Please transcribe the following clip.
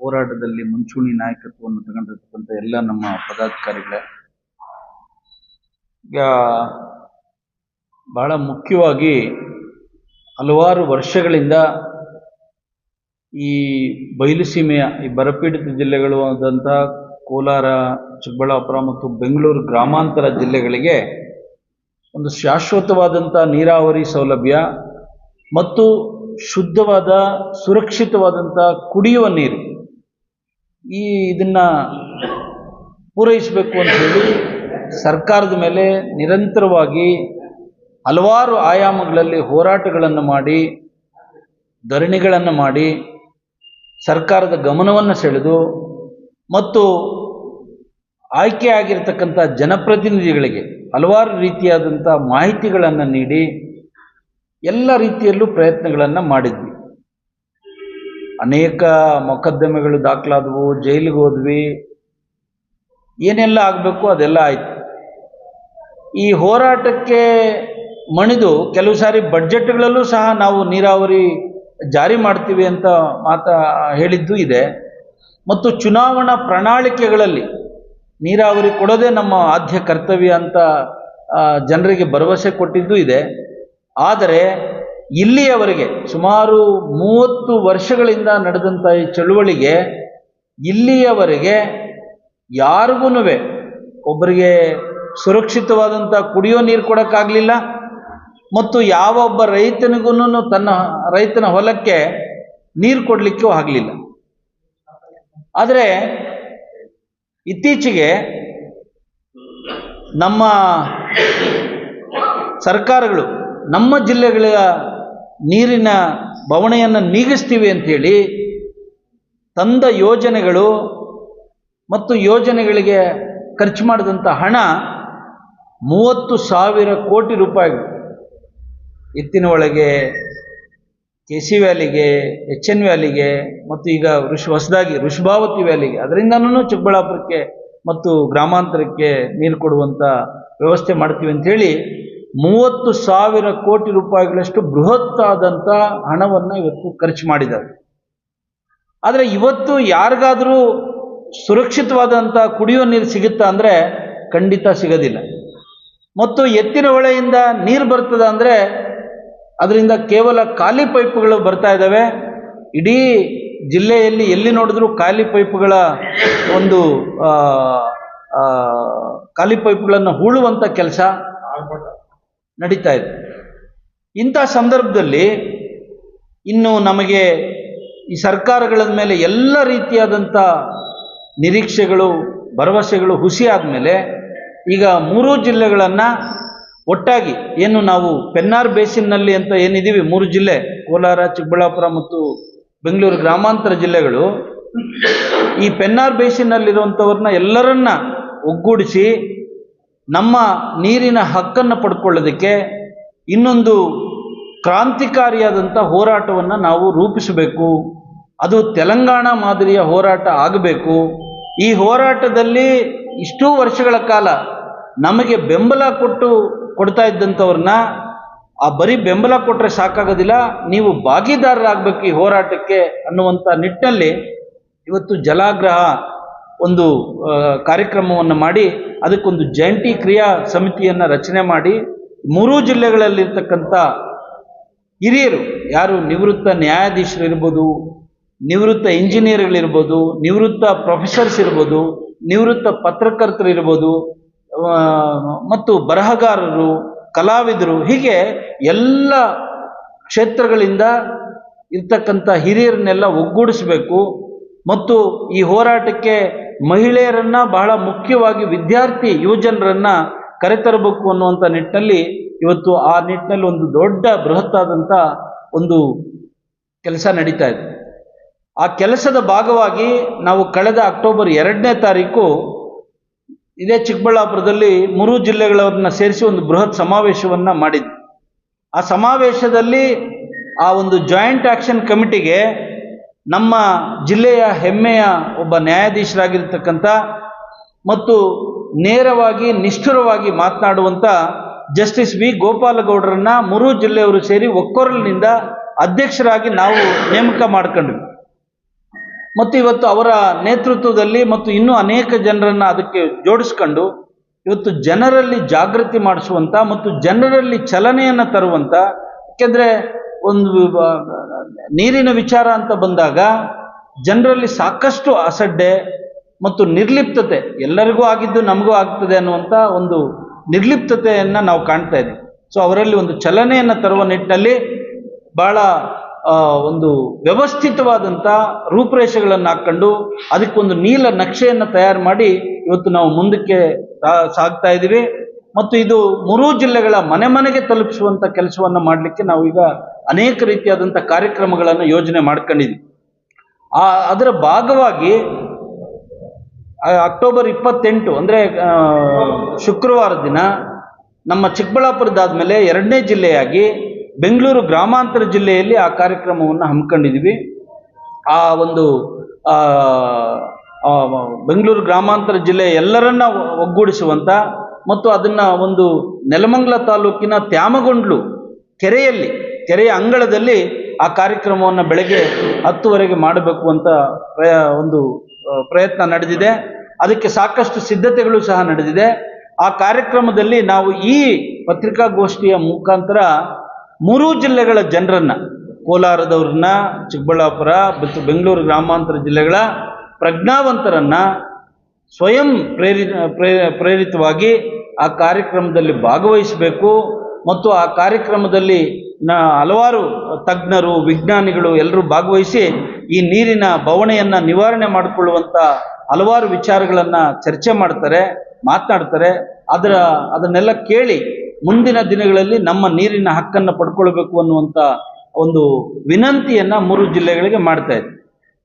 ಹೋರಾಟದಲ್ಲಿ ಮುಂಚೂಣಿ ನಾಯಕತ್ವವನ್ನು ತಗೊಂಡಿರ್ತಕ್ಕಂಥ ಎಲ್ಲ ನಮ್ಮ ಪದಾಧಿಕಾರಿಗಳೇ, ಈಗ ಬಹಳ ಮುಖ್ಯವಾಗಿ ಹಲವಾರು ವರ್ಷಗಳಿಂದ ಈ ಬಯಲುಸೀಮೆಯ ಈ ಬರಪೀಡಿತ ಜಿಲ್ಲೆಗಳು ಆದಂಥ ಕೋಲಾರ, ಚಿಕ್ಕಬಳ್ಳಾಪುರ ಮತ್ತು ಬೆಂಗಳೂರು ಗ್ರಾಮಾಂತರ ಜಿಲ್ಲೆಗಳಿಗೆ ಒಂದು ಶಾಶ್ವತವಾದಂಥ ನೀರಾವರಿ ಸೌಲಭ್ಯ ಮತ್ತು ಶುದ್ಧವಾದ, ಸುರಕ್ಷಿತವಾದಂಥ ಕುಡಿಯುವ ನೀರು. ಈ ಇದನ್ನು ಪೂರೈಸಬೇಕು ಅಂತ ಹೇಳಿ ಸರ್ಕಾರದ ಮೇಲೆ ನಿರಂತರವಾಗಿ ಹಲವಾರು ಆಯಾಮಗಳಲ್ಲಿ ಹೋರಾಟಗಳನ್ನು ಮಾಡಿ, ಧರಣಿಗಳನ್ನು ಮಾಡಿ, ಸರ್ಕಾರದ ಗಮನವನ್ನು ಸೆಳೆದು ಮತ್ತು ಆಯ್ಕೆಯಾಗಿರ್ತಕ್ಕಂಥ ಜನಪ್ರತಿನಿಧಿಗಳಿಗೆ ಹಲವಾರು ರೀತಿಯಾದಂಥ ಮಾಹಿತಿಗಳನ್ನು ನೀಡಿ ಎಲ್ಲ ರೀತಿಯಲ್ಲೂ ಪ್ರಯತ್ನಗಳನ್ನು ಮಾಡಿದ್ವಿ. ಅನೇಕ ಮೊಕದ್ದಮೆಗಳು ದಾಖಲಾದವು, ಜೈಲಿಗೆ ಹೋದ್ವಿ. ಏನೆಲ್ಲ ಆಗಬೇಕು ಅದೆಲ್ಲ ಆಯಿತು. ಈ ಹೋರಾಟಕ್ಕೆ ಮಣಿದು ಕೆಲವು ಸಾರಿ ಬಡ್ಜೆಟ್ಗಳಲ್ಲೂ ಸಹ ನಾವು ನೀರಾವರಿ ಜಾರಿ ಮಾಡ್ತೀವಿ ಅಂತ ಮಾತಾ ಹೇಳಿದ್ದು ಇದೆ. ಮತ್ತು ಚುನಾವಣಾ ಪ್ರಣಾಳಿಕೆಗಳಲ್ಲಿ ನೀರಾವರಿ ಕೊಡೋದೆ ನಮ್ಮ ಆದ್ಯ ಕರ್ತವ್ಯ ಅಂತ ಜನರಿಗೆ ಭರವಸೆ ಕೊಟ್ಟಿದ್ದು ಇದೆ. ಆದರೆ ಇಲ್ಲಿಯವರೆಗೆ ಸುಮಾರು ಮೂವತ್ತು ವರ್ಷಗಳಿಂದ ನಡೆದಂಥ ಈ ಚಳುವಳಿಗೆ ಇಲ್ಲಿಯವರೆಗೆ ಯಾರಿಗೂ ಒಬ್ಬರಿಗೆ ಸುರಕ್ಷಿತವಾದಂಥ ಕುಡಿಯೋ ನೀರು ಕೊಡೋಕ್ಕಾಗಲಿಲ್ಲ ಮತ್ತು ಯಾವ ಒಬ್ಬ ರೈತನಿಗೂ ತನ್ನ ರೈತನ ಹೊಲಕ್ಕೆ ನೀರು ಕೊಡಲಿಕ್ಕೂ ಆಗಲಿಲ್ಲ. ಆದರೆ ಇತ್ತೀಚೆಗೆ ನಮ್ಮ ಸರ್ಕಾರಗಳು ನಮ್ಮ ಜಿಲ್ಲೆಗಳ ನೀರಿನ ಬವಣೆಯನ್ನು ನೀಗಿಸ್ತೀವಿ ಅಂಥೇಳಿ ತಂದ ಯೋಜನೆಗಳು ಮತ್ತು ಯೋಜನೆಗಳಿಗೆ ಖರ್ಚು ಮಾಡಿದಂಥ ಹಣ ಮೂವತ್ತು ಸಾವಿರ ಕೋಟಿ ರೂಪಾಯಿಗಳು ಎತ್ತಿನ ಒಳಗೆ ಕೆ ಸಿ ವ್ಯಾಲಿಗೆ, ಎಚ್ ಎನ್ ವ್ಯಾಲಿಗೆ ಮತ್ತು ಈಗ ಋಷ್ ಹೊಸದಾಗಿ ಋಷಭಾವತಿ ವ್ಯಾಲಿಗೆ. ಅದರಿಂದನೂ ಚಿಕ್ಕಬಳ್ಳಾಪುರಕ್ಕೆ ಮತ್ತು ಗ್ರಾಮಾಂತರಕ್ಕೆ ನೀರು ಕೊಡುವಂಥ ವ್ಯವಸ್ಥೆ ಮಾಡ್ತೀವಿ ಅಂಥೇಳಿ ಮೂವತ್ತು ಸಾವಿರ ಕೋಟಿ ರೂಪಾಯಿಗಳಷ್ಟು ಬೃಹತ್ತಾದಂಥ ಹಣವನ್ನು ಇವತ್ತು ಖರ್ಚು ಮಾಡಿದ್ದಾರೆ. ಆದರೆ ಇವತ್ತು ಯಾರಿಗಾದರೂ ಸುರಕ್ಷಿತವಾದಂಥ ಕುಡಿಯುವ ನೀರು ಸಿಗುತ್ತಾ ಅಂದರೆ ಖಂಡಿತ ಸಿಗೋದಿಲ್ಲ. ಮತ್ತು ಎತ್ತಿನ ಹೊಳೆಯಿಂದ ನೀರು ಬರ್ತದೆ ಅಂದರೆ ಅದರಿಂದ ಕೇವಲ ಖಾಲಿ ಪೈಪ್ಗಳು ಬರ್ತಾ ಇದ್ದಾವೆ. ಇಡೀ ಜಿಲ್ಲೆಯಲ್ಲಿ ಎಲ್ಲಿ ನೋಡಿದ್ರೂ ಖಾಲಿ ಪೈಪ್ಗಳ ಒಂದು ಖಾಲಿ ಪೈಪ್ಗಳನ್ನು ಹೂಳುವಂಥ ಕೆಲಸ. ನಡೀತಾ ಇದೆ. ಇಂಥ ಸಂದರ್ಭದಲ್ಲಿ ಇನ್ನು ನಮಗೆ ಈ ಸರ್ಕಾರಗಳ ಮೇಲೆ ಎಲ್ಲ ರೀತಿಯಾದಂಥ ನಿರೀಕ್ಷೆಗಳು, ಭರವಸೆಗಳು ಹುಸಿ ಆದಮೇಲೆ ಈಗ ಮೂರೂ ಜಿಲ್ಲೆಗಳನ್ನು ಒಟ್ಟಾಗಿ ಏನು ನಾವು ಪೆನ್ನಾರ್ ಬೇಸಿನ್ನಲ್ಲಿ ಅಂತ ಏನಿದ್ದೀವಿ ಮೂರು ಜಿಲ್ಲೆ, ಕೋಲಾರ, ಚಿಕ್ಕಬಳ್ಳಾಪುರ ಮತ್ತು ಬೆಂಗಳೂರು ಗ್ರಾಮಾಂತರ ಜಿಲ್ಲೆಗಳು, ಈ ಪೆನ್ನಾರ್ ಬೇಸಿನಲ್ಲಿರುವಂಥವ್ರನ್ನ ಎಲ್ಲರನ್ನ ಒಗ್ಗೂಡಿಸಿ ನಮ್ಮ ನೀರಿನ ಹಕ್ಕನ್ನು ಪಡ್ಕೊಳ್ಳೋದಕ್ಕೆ ಇನ್ನೊಂದು ಕ್ರಾಂತಿಕಾರಿಯಾದಂಥ ಹೋರಾಟವನ್ನು ನಾವು ರೂಪಿಸಬೇಕು. ಅದು ತೆಲಂಗಾಣ ಮಾದರಿಯ ಹೋರಾಟ ಆಗಬೇಕು. ಈ ಹೋರಾಟದಲ್ಲಿ ಇಷ್ಟೂ ವರ್ಷಗಳ ಕಾಲ ನಮಗೆ ಬೆಂಬಲ ಕೊಟ್ಟು ಕೊಡ್ತಾ ಇದ್ದಂಥವ್ರನ್ನ, ಆ ಬರೀ ಬೆಂಬಲ ಕೊಟ್ಟರೆ ಸಾಕಾಗೋದಿಲ್ಲ, ನೀವು ಭಾಗಿದಾರರಾಗಬೇಕು ಈ ಹೋರಾಟಕ್ಕೆ ಅನ್ನುವಂಥ ನಿಟ್ಟಿನಲ್ಲಿ ಇವತ್ತು ಜಲಾಗ್ರಹ ಒಂದು ಕಾರ್ಯಕ್ರಮವನ್ನು ಮಾಡಿ ಅದಕ್ಕೊಂದು ಜಂಟಿ ಕ್ರಿಯಾ ಸಮಿತಿಯನ್ನು ರಚನೆ ಮಾಡಿ ಮೂರೂ ಜಿಲ್ಲೆಗಳಲ್ಲಿರ್ತಕ್ಕಂಥ ಹಿರಿಯರು, ಯಾರು ನಿವೃತ್ತ ನ್ಯಾಯಾಧೀಶರು ಇರ್ಬೋದು, ನಿವೃತ್ತ ಇಂಜಿನಿಯರ್ಗಳಿರ್ಬೋದು ನಿವೃತ್ತ ಪ್ರೊಫೆಸರ್ಸ್ ಇರ್ಬೋದು, ನಿವೃತ್ತ ಪತ್ರಕರ್ತರು ಇರ್ಬೋದು ಮತ್ತು ಬರಹಗಾರರು, ಕಲಾವಿದರು, ಹೀಗೆ ಎಲ್ಲ ಕ್ಷೇತ್ರಗಳಿಂದ ಇರ್ತಕ್ಕಂಥ ಹಿರಿಯರನ್ನೆಲ್ಲ ಒಗ್ಗೂಡಿಸಬೇಕು. ಮತ್ತು ಈ ಹೋರಾಟಕ್ಕೆ ಮಹಿಳೆಯರನ್ನ ಬಹಳ ಮುಖ್ಯವಾಗಿ ವಿದ್ಯಾರ್ಥಿ ಯುವಜನರನ್ನ ಕರೆತರಬೇಕು ಅನ್ನುವಂಥ ನಿಟ್ಟಿನಲ್ಲಿ ಇವತ್ತು ಆ ನಿಟ್ಟಿನಲ್ಲಿ ಒಂದು ದೊಡ್ಡ ಬೃಹತ್ತಾದಂಥ ಒಂದು ಕೆಲಸ ನಡೀತಾ ಇದೆ. ಆ ಕೆಲಸದ ಭಾಗವಾಗಿ ನಾವು ಕಳೆದ ಅಕ್ಟೋಬರ್ ಎರಡನೇ ತಾರೀಕು ಇದೇ ಚಿಕ್ಕಬಳ್ಳಾಪುರದಲ್ಲಿ ಮೂರು ಜಿಲ್ಲೆಗಳವ್ರನ್ನ ಸೇರಿಸಿ ಒಂದು ಬೃಹತ್ ಸಮಾವೇಶವನ್ನು ಮಾಡಿದ್ವಿ. ಆ ಸಮಾವೇಶದಲ್ಲಿ ಆ ಒಂದು ಜಾಯಿಂಟ್ ಆಕ್ಷನ್ ಕಮಿಟಿಗೆ ನಮ್ಮ ಜಿಲ್ಲೆಯ ಹೆಮ್ಮೆಯ ಒಬ್ಬ ನ್ಯಾಯಾಧೀಶರಾಗಿರ್ತಕ್ಕಂಥ ಮತ್ತು ನೇರವಾಗಿ ನಿಷ್ಠುರವಾಗಿ ಮಾತನಾಡುವಂಥ ಜಸ್ಟಿಸ್ ವಿ ಗೋಪಾಲಗೌಡರನ್ನ ಮೂರು ಜಿಲ್ಲೆಯವರು ಸೇರಿ ಒಕ್ಕೊರಲಿನಿಂದ ಅಧ್ಯಕ್ಷರಾಗಿ ನಾವು ನೇಮಕ ಮಾಡ್ಕೊಂಡ್ವಿ. ಮತ್ತು ಇವತ್ತು ಅವರ ನೇತೃತ್ವದಲ್ಲಿ ಮತ್ತು ಇನ್ನೂ ಅನೇಕ ಜನರನ್ನು ಅದಕ್ಕೆ ಜೋಡಿಸ್ಕೊಂಡು ಇವತ್ತು ಜನರಲ್ಲಿ ಜಾಗೃತಿ ಮಾಡಿಸುವಂಥ ಮತ್ತು ಜನರಲ್ಲಿ ಚಲನೆಯನ್ನು ತರುವಂಥ, ಯಾಕೆಂದರೆ ಒಂದು ನೀರಿನ ವಿಚಾರ ಅಂತ ಬಂದಾಗ ಜನರಲ್ಲಿ ಸಾಕಷ್ಟು ಅಸಡ್ಡೆ ಮತ್ತು ನಿರ್ಲಿಪ್ತತೆ ಎಲ್ಲರಿಗೂ ಆಗಿದ್ದು ನಮಗೂ ಆಗ್ತದೆ ಅನ್ನುವಂಥ ಒಂದು ನಿರ್ಲಿಪ್ತತೆಯನ್ನು ನಾವು ಕಾಣ್ತಾ ಇದ್ದೀವಿ. ಸೊ ಅವರಲ್ಲಿ ಒಂದು ಚಲನೆಯನ್ನು ತರುವ ನಿಟ್ಟಿನಲ್ಲಿ ಭಾಳ ಒಂದು ವ್ಯವಸ್ಥಿತವಾದಂಥ ರೂಪುರೇಷೆಗಳನ್ನು ಹಾಕ್ಕೊಂಡು ಅದಕ್ಕೊಂದು ನೀಲ ನಕ್ಷೆಯನ್ನು ತಯಾರು ಮಾಡಿ ಇವತ್ತು ನಾವು ಮುಂದಕ್ಕೆ ಸಾಗ್ತಾ ಇದ್ದೀವಿ. ಮತ್ತು ಇದು ಮೂರೂ ಜಿಲ್ಲೆಗಳ ಮನೆ ಮನೆಗೆ ತಲುಪಿಸುವಂಥ ಕೆಲಸವನ್ನು ಮಾಡಲಿಕ್ಕೆ ನಾವು ಈಗ ಅನೇಕ ರೀತಿಯಾದಂಥ ಕಾರ್ಯಕ್ರಮಗಳನ್ನು ಯೋಜನೆ ಮಾಡ್ಕೊಂಡಿದ್ವಿ. ಆ, ಅದರ ಭಾಗವಾಗಿ ಅಕ್ಟೋಬರ್ ಇಪ್ಪತ್ತೆಂಟು, ಅಂದರೆ ಶುಕ್ರವಾರ ದಿನ ನಮ್ಮ ಚಿಕ್ಕಬಳ್ಳಾಪುರದಾದ ಮೇಲೆ ಎರಡನೇ ಜಿಲ್ಲೆಯಾಗಿ ಬೆಂಗಳೂರು ಗ್ರಾಮಾಂತರ ಜಿಲ್ಲೆಯಲ್ಲಿ ಆ ಕಾರ್ಯಕ್ರಮವನ್ನು ಹಮ್ಮಿಕೊಂಡಿದ್ವಿ. ಆ ಒಂದು ಬೆಂಗಳೂರು ಗ್ರಾಮಾಂತರ ಜಿಲ್ಲೆ ಎಲ್ಲರನ್ನ ಒಗ್ಗೂಡಿಸುವಂಥ ಮತ್ತು ಅದನ್ನು ಒಂದು ನೆಲಮಂಗಲ ತಾಲೂಕಿನ ತ್ಯಾಮಗೊಂಡ್ಲು ಕೆರೆಯಲ್ಲಿ ಕೆರೆಯ ಅಂಗಳದಲ್ಲಿ ಆ ಕಾರ್ಯಕ್ರಮವನ್ನು ಬೆಳಗ್ಗೆ ಹತ್ತುವರೆಗೆ ಮಾಡಬೇಕು ಅಂತ ಪ್ರಯ, ಒಂದು ಪ್ರಯತ್ನ ನಡೆದಿದೆ. ಅದಕ್ಕೆ ಸಾಕಷ್ಟು ಸಿದ್ಧತೆಗಳು ಸಹ ನಡೆದಿದೆ. ಆ ಕಾರ್ಯಕ್ರಮದಲ್ಲಿ ನಾವು ಈ ಪತ್ರಿಕಾಗೋಷ್ಠಿಯ ಮುಖಾಂತರ ಮೂರೂ ಜಿಲ್ಲೆಗಳ ಜನರನ್ನು, ಕೋಲಾರದವ್ರನ್ನ, ಚಿಕ್ಕಬಳ್ಳಾಪುರ, ಮತ್ತು ಬೆಂಗಳೂರು ಗ್ರಾಮಾಂತರ ಜಿಲ್ಲೆಗಳ ಪ್ರಜ್ಞಾವಂತರನ್ನು ಸ್ವಯಂ ಪ್ರೇರಿ, ಪ್ರೇ- ಪ್ರೇರಿತವಾಗಿ ಆ ಕಾರ್ಯಕ್ರಮದಲ್ಲಿ ಭಾಗವಹಿಸಬೇಕು. ಮತ್ತು ಆ ಕಾರ್ಯಕ್ರಮದಲ್ಲಿ ನ ಹಲವಾರು ತಜ್ಞರು, ವಿಜ್ಞಾನಿಗಳು ಎಲ್ಲರೂ ಭಾಗವಹಿಸಿ ಈ ನೀರಿನ ಬವಣೆಯನ್ನು ನಿವಾರಣೆ ಮಾಡಿಕೊಳ್ಳುವಂಥ ಹಲವಾರು ವಿಚಾರಗಳನ್ನು ಚರ್ಚೆ ಮಾಡ್ತಾರೆ, ಮಾತನಾಡ್ತಾರೆ. ಅದರ, ಅದನ್ನೆಲ್ಲ ಕೇಳಿ ಮುಂದಿನ ದಿನಗಳಲ್ಲಿ ನಮ್ಮ ನೀರಿನ ಹಕ್ಕನ್ನು ಪಡ್ಕೊಳ್ಬೇಕು ಅನ್ನುವಂಥ ಒಂದು ವಿನಂತಿಯನ್ನು ಮೂರು ಜಿಲ್ಲೆಗಳಿಗೆ ಮಾಡ್ತಾ